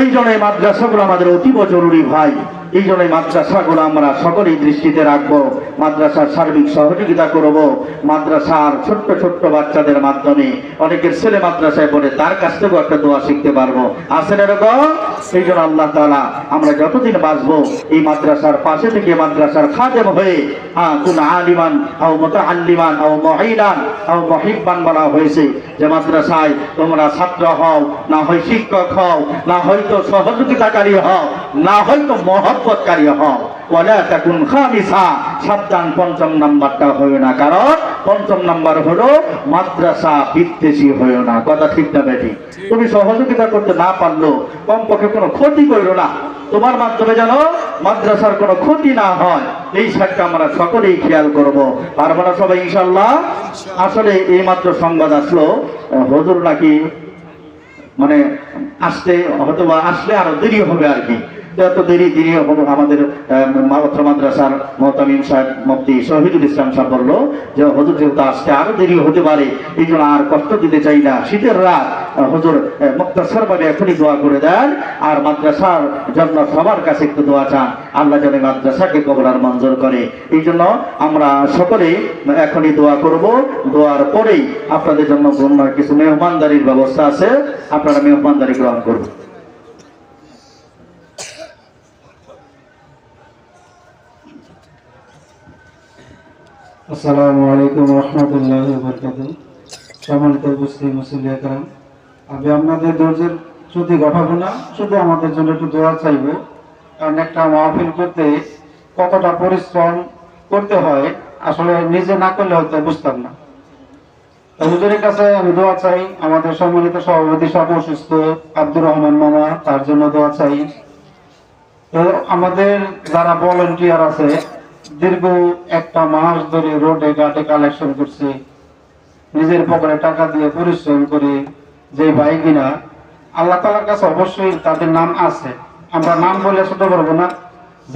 এই জন্য মাদ্রাসাগুলো আমাদের অতীব জরুরি ভাই। এই জন্য মাদ্রাসাগুলো আমরা সকলেই দৃষ্টিতে রাখব। মাদ্রাসার সার্বিক সহযোগিতা করব। মাদ্রাসার ছোট্ট ছোট্ট বাচ্চাদের মাধ্যমে অনেকের ছেলে মাদ্রাসায় পড়ে তার কাছ থেকেও একটা দোয়া শিখতে পারব। আসেন এরকম? এই জন্য আল্লাহ তালা আমরা যতদিন বাঁচবো, এই মাদ্রাসার পাশে থেকে মাদ্রাসার খাদেম হয়ে হ্যাঁ কোন আলিমান আও মত আল্লিমান আও মহিলান আও মহিব্বান বলা হয়েছে যে মাদ্রাসায় তোমরা ছাত্র হও, না হয় শিক্ষক হও, না হয়তো সহযোগিতাকারী হও, না হয়তো মহব্বতকারী হও। ওয়ালা তাকুন খামিসা। সাবধান পঞ্চম নাম্বারটা হইও না কারণ পঞ্চম নাম্বার হলো মাদ্রাসা বিদ্বেষী না। কথা ঠিক না তুমি সহযোগিতা করতে না পারল কমপক্ষে কোনো ক্ষতি করো না। তোমার মাধ্যমে যেন মাদ্রাসার কোনো ক্ষতি না হয় এই সাইডটা আমরা সকলেই খেয়াল করব। পারব না সবাই ইনশাল্লাহ আসলে এই মাত্র সংবাদ আসলো হুজুর নাকি মানে আসতে হয়তো আসলে আরও দেরি হবে আর কি। এত দেরি দেরি আমাদের মাত্র মাদ্রাসার মহতামিম সাহেব মুফতি শহীদুল ইসলাম সাহেব বলল যে, হজুর, যেহেতু আসতে আরও দেরি হতে পারে, এই জন্য আর কষ্ট দিতে চাই না। শীতের রাত হজুর মুক্তাসার ভাবে এখনই দোয়া করে দেন আর মাদ্রাসার জন্য সবার কাছে একটু দোয়া চান। আল্লাহ যেন মাদ্রাসাকে কবরার মঞ্জুর করে। এই জন্য আমরা সকলে এখনই দোয়া করব। দোয়ার পরেই আপনাদের জন্য কিছু মেহমানদারির ব্যবস্থা আছে। আপনারা মেহমানদারি গ্রহণ করবেন আসসালামু আলাইকুম রহমতুল্লাহ বরকাত সম্মানিত কালাম আমি আপনাদের ধৈর্যের শ্রুতি ঘটাবো না শুধু আমাদের জন্য একটু দোয়া চাইব, কারণ একটা মাহফিল করতে কতটা পরিশ্রম করতে হয়, আসলে নিজে না করলে হয়তো বুঝতাম না। হুজুরের কাছে আমি দোয়া চাই, আমাদের সম্মানিত সভাপতি সব অসুস্থ আব্দুর রহমান মামা, তার জন্য দোয়া চাই। তো আমাদের যারা ভলেন্টিয়ার আছে দীর্ঘ একটা মাস ধরে রোডে ঘাটে কালেকশন করছে। নিজের পকেটে টাকা দিয়ে পরিশ্রম করে, যে ভাই কিনা, আল্লাহ তালার কাছে অবশ্যই তাদের নাম আছে। আমরা নাম বলে ছোট করব না।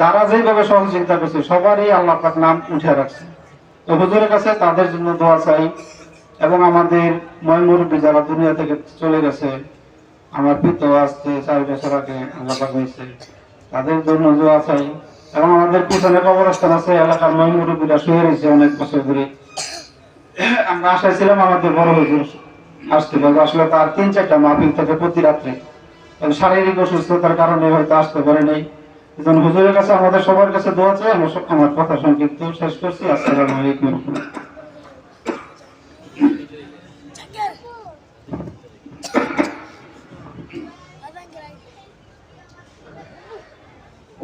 যারা যেভাবে সহযোগিতা করছে, সবারই আল্লাহ পাক নাম উঠে রাখছে। তো হুজুরের কাছে তাদের জন্য দোয়া চাই এবং আমাদের ময়মুরব্বী যারা দুনিয়া থেকে চলে গেছে, আমার পিতা আসছে, চার বছর আগে আল্লাহ পাক হয়েছে তাদের জন্য দোয়া চাই। এবং আমাদের পিছনে কবরস্থান আছে, এলাকার মহিমুরুবীরা শুয়ে রয়েছে অনেক বছর ধরে। আমরা আশায় ছিলাম আমাদের বড় হুজুর আসতে পারবে। আসলে তার তিন চারটা মাহফিল থাকে প্রতি রাত্রে। শারীরিক অসুস্থতার কারণে হয়তো আসতে পারে নাই। হুজুরের কাছে আমাদের সবার কাছে দোয়া চাই আমার কথা সংক্ষিপ্ত শেষ করছি। আসসালামু আলাইকুম।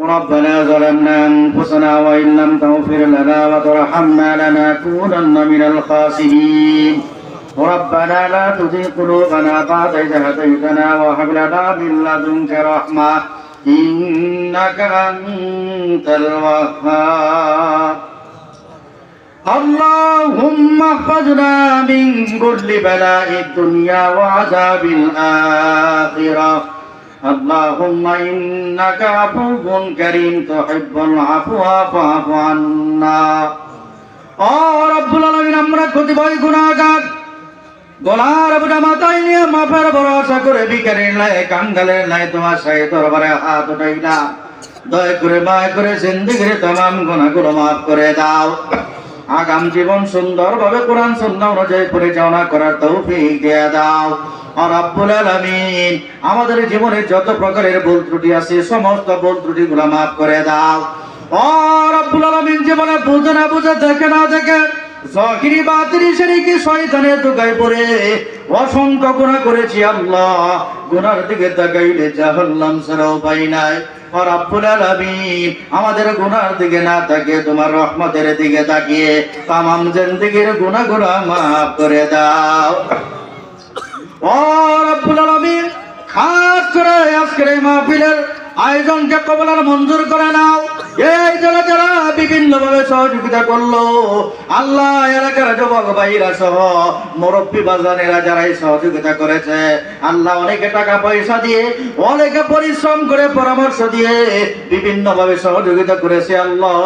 ربنا ظلمنا أنفسنا وإن لم تغفر لنا وترحمنا لنكونن من الخاسرين. ربنا لا تزغ قلوبنا بعد إذ هديتنا وهب لنا من لدنك رحمة إنك أنت الوهاب. اللهم احفظنا من كل بلاء الدنيا وعذاب الآخرة. اللهم إنك عفو كريم تحب العفو فاعف عنا ও রব্বুল আলামিন আমরা ক্ষতিভয় গুনাহগার গলার বুড়া মাথায় নিয়ে মাফের ভরসা করে বিকারের লাই কাঙ্গালের লাই তোমার সাহে দরবারে হাত উঠাইলাম দয়া করে মায় করে জিন্দিগির তাম গুনাহগুলো মাফ করে দাও আগাম জীবন সুন্দরভাবে কোরআন সুন্নাহ অনুযায়ী পরিচালনা করার তৌফিক দিয়ে দাও আর আমাদের জীবনে যত প্রকারের ভুল ত্রুটি আছে, সমস্ত ভুল ত্রুটিগুলো মাফ করে দাও। ও আলামিন, জীবনে বুঝে না বুঝে, দেখে না দেখে অসংখ্য দিকে নাই। আমাদের গুনার দিকে না তাকিয়ে, তোমার রহমতের দিকে তাকিয়ে, তামাম জিন্দেগির গুনাহগুলো মাফ করে দাও। ও রব্বুল আলামিন খাস করে আজকের এই মাহফিলের আয়োজনকে কবলার মঞ্জুর করে নাও। এই যারা যারা বিভিন্ন ভাবে সহযোগিতা করল, আল্লাহ এলাকার যুবক ভাইরা সহ, মুরব্বী বাজানেরা যারা সহযোগিতা করেছে, আল্লাহ অনেকে টাকা পয়সা দিয়ে, অনেকে পরিশ্রম করে পরামর্শ দিয়ে বিভিন্ন ভাবে সহযোগিতা করেছে আল্লাহ।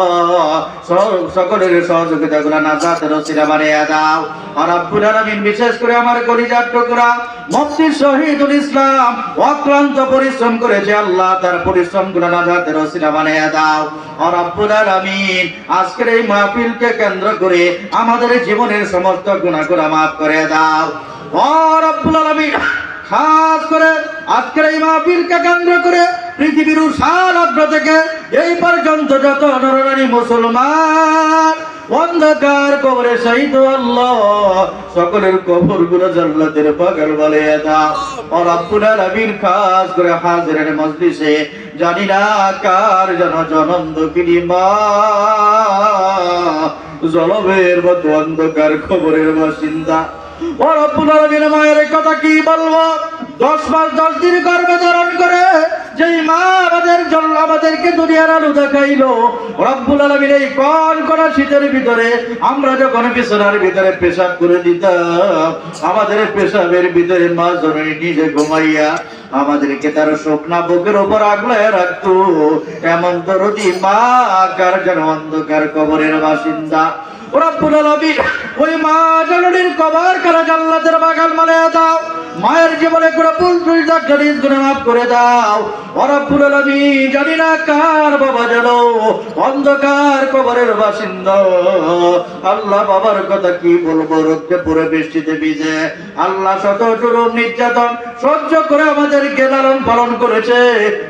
সকলের সহযোগিতা গুলা নাজাতের রসিরা বানিয়ে দাও। আর আব্বুল আলামিন, বিশেষ করে আমার কলিজার টুকরা, মুফতি শহীদুল ইসলাম অক্লান্ত পরিশ্রম করেছে আল্লাহ তার পরিশ্রমগুলো বানিয়ে দাও। আজকের এই মাহফিলকে কেন্দ্র করে আমাদের জীবনের সমস্ত গুণাগুলো মাফ করে দাও। ও রব্বুল খাস করে আজকের এই মাহফিলকে কেন্দ্র করে পৃথিবীর সারাদ্র থেকে এই পর্যন্ত যত নরনারী মুসলমান, অন্ধকার কবরে শহীদ আল্লাহ, সকলের কবরগুলো জান্নাতের পাগল বলে দাও। ও রব্বুল আলামিন খাস করে হাজিরের মজলিসে জানি না কার জন জনম দুঃখিনী মা জলবের মতো অন্ধকার খবরের বাসিন্দা। ও রব্বুল মায়ের কথা কি বলব? দশ মাস দশ দিন গর্ভে ধারণ করে যেই মা আমাদের জন্য আমাদেরকে দুনিয়ার দেখাইলো, রব্বুল আলামিন এই কোন কোন শীতের ভিতরে, আমরা যখন বিছানার ভিতরে পেশাব করে দিতাম, আমাদের পেশাবের ভিতরে মা জননী নিজে ঘুমাইয়া আমাদেরকে তার স্বপ্না বুকের উপর আগলে রাখতো। এমন দরদি মা, কার যেন অন্ধকার কবরের বাসিন্দা। রব্বুল আলামিন ওই মা জননীর কবর কারা জান্নাতের বাগান মানে দাও। মায়ের জীবনে করে ভুল করে দাও। ও রব্বুল আলামিন, জানি না কার বাবা জানো অন্ধকার কবরের বাসিন্দা। আল্লাহ বাবার কথা কি বলব? রোদকে পুরো বৃষ্টিতে ভিজে। আল্লাহ শত জুলুম, নির্যাতন সহ্য করে আমাদেরকে লালন পালন করেছে।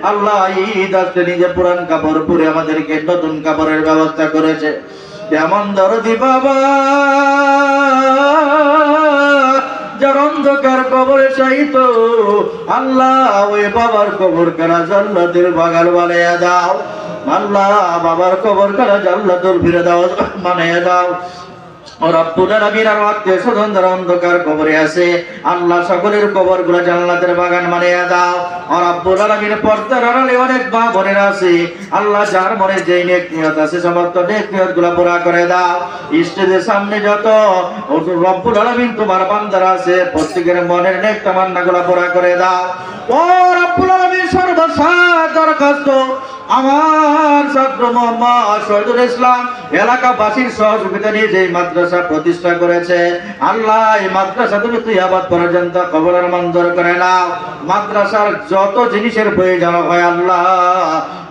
আল্লাহ ঈদ আসতে নিজে পুরান কাপড় পরে আমাদেরকে নতুন কাপড়ের ব্যবস্থা করেছে। যেমন দরদি বাবা? যার অন্ধকার কবরে চাইত আল্লাহ, ওই বাবার কবর কারা জান্নাতের বাগান বানাইয়া দাও? আল্লাহ, বাবার কবর কারা জান্নাতুল ফিরে দাও বানাইয়া দাও। রব্বুল আলামিন আর আত্মীয় স্বজন যারা অন্ধকার কবরে আল্লাহ সকলের কবরগুলা জান্নাতের বাগান বানিয়ে দাও। আর রব্বুল আলামিন অনেক মা বোনেরা আছে। আল্লাহ যার মনে যেই নেক সমস্ত নেক নিয়ত করে দাও। স্টেজের সামনে যত রব্বুল আলামিন তোমার বান্দারা আছে, প্রত্যেকের মনের নেক তামান্না গুলা পুরা করে দাও। ও রব্বুল আলামিন সর্বসার দরখাস্ত আমার ছাত্র মোহাম্মদ শহীদুল ইসলাম এলাকাবাসীর সহযোগিতা নিয়ে যে মাদ্রাসা প্রতিষ্ঠা করেছে, আল্লাহ এই মাদ্রাসা তুমি তুই আবাদ পর্যন্ত কবরের মন্দর করে নাও। মাদ্রাসার যত জিনিসের প্রয়োজন হয় আল্লাহ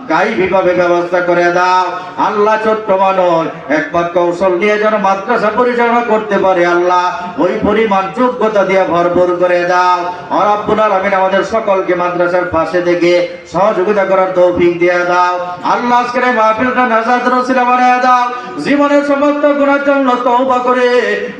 গাই গাইবিভাবে ব্যবস্থা করে দাও। আল্লাহ ছোট্ট মানুষ একবার কৌশল নিয়ে যেন মাদ্রাসা পরিচালনা করতে পারে আল্লাহ। ওই পরিমাণ যোগ্যতা দিয়ে ভরপুর করে দাও। অরাবুলার আমিন আমাদের সকলকে মাদ্রাসার পাশে থেকে সহযোগিতা করার তৌফিক দিয়ে দাও। আল্লাহ আজকে মাহফিলটা নাজাদ রসিলা বানিয়ে দাও। জীবনের সমস্ত গুণার জন্য তৌবা করে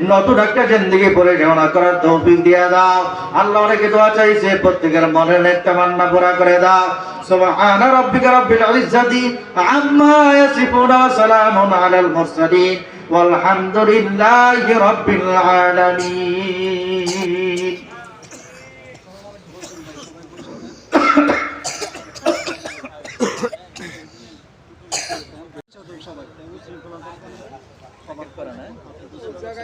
নতুন একটা জিন্দগি পরিচালনা করার তৌফিক দিয়ে দাও। আল্লাহ অনেকে দোয়া চাইছে, প্রত্যেকের মনের নেক মান্না পুরা করে দাও। সবাই আনা রব্বিকা রব্বি العزة عما يصفون وسلام على المرسلين والحمد لله رب العالمين যাতে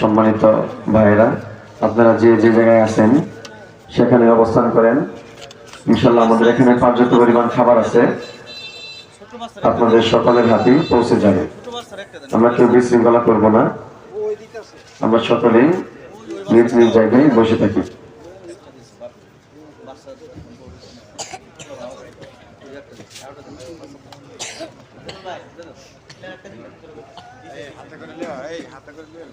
সম্মানিত ভাইয়েরা, আপনারা যে যে জায়গায় আছেন, সেখানে অবস্থান করেন। ইনশাল্লাহ আমাদের এখানে পর্যাপ্ত পরিমাণ খাবার আছে। আপনাদের সকলের হাতেই পৌঁছে যাবে। আমরা কেউ বিশৃঙ্খলা করব না। আমরা সকলেই নিজ নিজ জায়গায় বসে থাকি। হাতে করে লিও এই হাতে করে লিও